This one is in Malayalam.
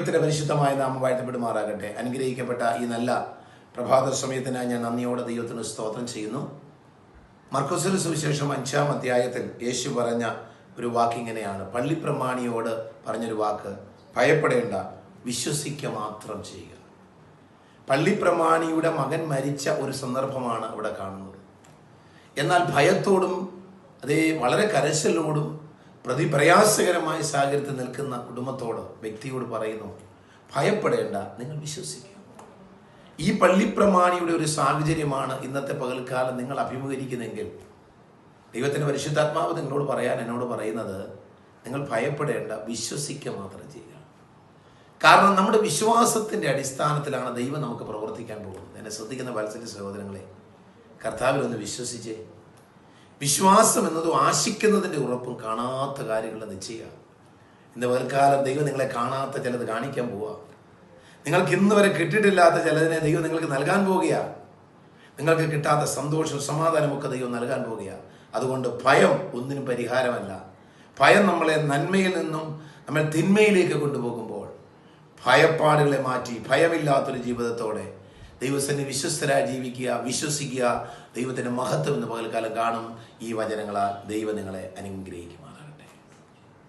ദൈവത്തിന്റെ പരിശുദ്ധമായ നാമം വാഴ്ത്തപ്പെടുമാറാകട്ടെ. അനുഗ്രഹിക്കപ്പെട്ട ഈ നല്ല പ്രഭാത സമയത്തിനായി ഞാൻ നന്ദിയോടെ ദൈവത്തിന് സ്തോത്രം ചെയ്യുന്നു. മർക്കോസിന് സുവിശേഷം അഞ്ചാം അധ്യായത്തിൽ യേശു പറഞ്ഞ ഒരു വാക്ക് ഇങ്ങനെയാണ്. പള്ളിപ്രമാണിയോട് പറഞ്ഞൊരു വാക്ക് ഭയപ്പെടേണ്ട വിശ്വസിക്കുക മാത്രം ചെയ്യുക. പള്ളിപ്രമാണിയുടെ മകൻ മരിച്ച ഒരു സന്ദർഭമാണ് ഇവിടെ കാണുന്നത്. എന്നാൽ ഭയത്തോടും അതേ വളരെ കരശലോടും പ്രതി പ്രയാസകരമായ സാഹചര്യത്തിൽ നിൽക്കുന്ന കുടുംബത്തോട് വ്യക്തിയോട് പറയുന്നു ഭയപ്പെടേണ്ട നിങ്ങൾ വിശ്വസിക്കുക ഈ പള്ളിപ്രമാണിയുടെ ഒരു സാഹചര്യമാണ് ഇന്നത്തെ പകൽക്കാലം നിങ്ങൾ അഭിമുഖീകരിക്കുന്നെങ്കിൽ ദൈവത്തിന്റെ പരിശുദ്ധാത്മാവ് നിങ്ങളോട് പറയാൻ എന്നോട് പറയുന്നത് നിങ്ങൾ ഭയപ്പെടേണ്ട വിശ്വസിക്കുക മാത്രം ചെയ്യുക. കാരണം നമ്മുടെ വിശ്വാസത്തിന്റെ അടിസ്ഥാനത്തിലാണ് ദൈവം നമുക്ക് പ്രവർത്തിക്കാൻ പോകുന്നത്. എന്നെ ശ്രദ്ധിക്കുന്ന വത്സല്യ സഹോദരങ്ങളെ കർത്താവിൽ ഒന്ന് വിശ്വസിച്ചേ. വിശ്വാസം എന്നതും ആശിക്കുന്നതിന്റെ ഉറപ്പും കാണാത്ത കാര്യങ്ങൾ നിശ്ചയമാണ് ഇന്ന് പകൽക്കാലം ദൈവം നിങ്ങളെ കാണാത്ത ചിലത് കാണിക്കാൻ പോവുക നിങ്ങൾക്ക് ഇന്ന് വരെ കിട്ടിയിട്ടില്ലാത്ത ചിലതിനെ ദൈവം നിങ്ങൾക്ക് നൽകാൻ പോവുകയാണ് നിങ്ങൾക്ക് കിട്ടാത്ത സന്തോഷവും സമാധാനമൊക്കെ ദൈവം നൽകാൻ പോവുകയാണ് അതുകൊണ്ട് ഭയം ഒന്നിനും പരിഹാരമല്ല. ഭയം നമ്മളെ നന്മയിൽ നിന്നും നമ്മൾ തിന്മയിലേക്ക് കൊണ്ടുപോകുമ്പോൾ ഭയപ്പാടുകളെ മാറ്റി ഭയമില്ലാത്തൊരു ജീവിതത്തോടെ ദൈവസന്നെ വിശ്വസ്തരായി ജീവിക്കുക വിശ്വസിക്കുക ദൈവത്തിന്റെ മഹത്വം എന്ന് പകൽക്കാലം കാണും ഈ വചനങ്ങളാൽ ദൈവം നിങ്ങളെ അനുഗ്രഹിക്കും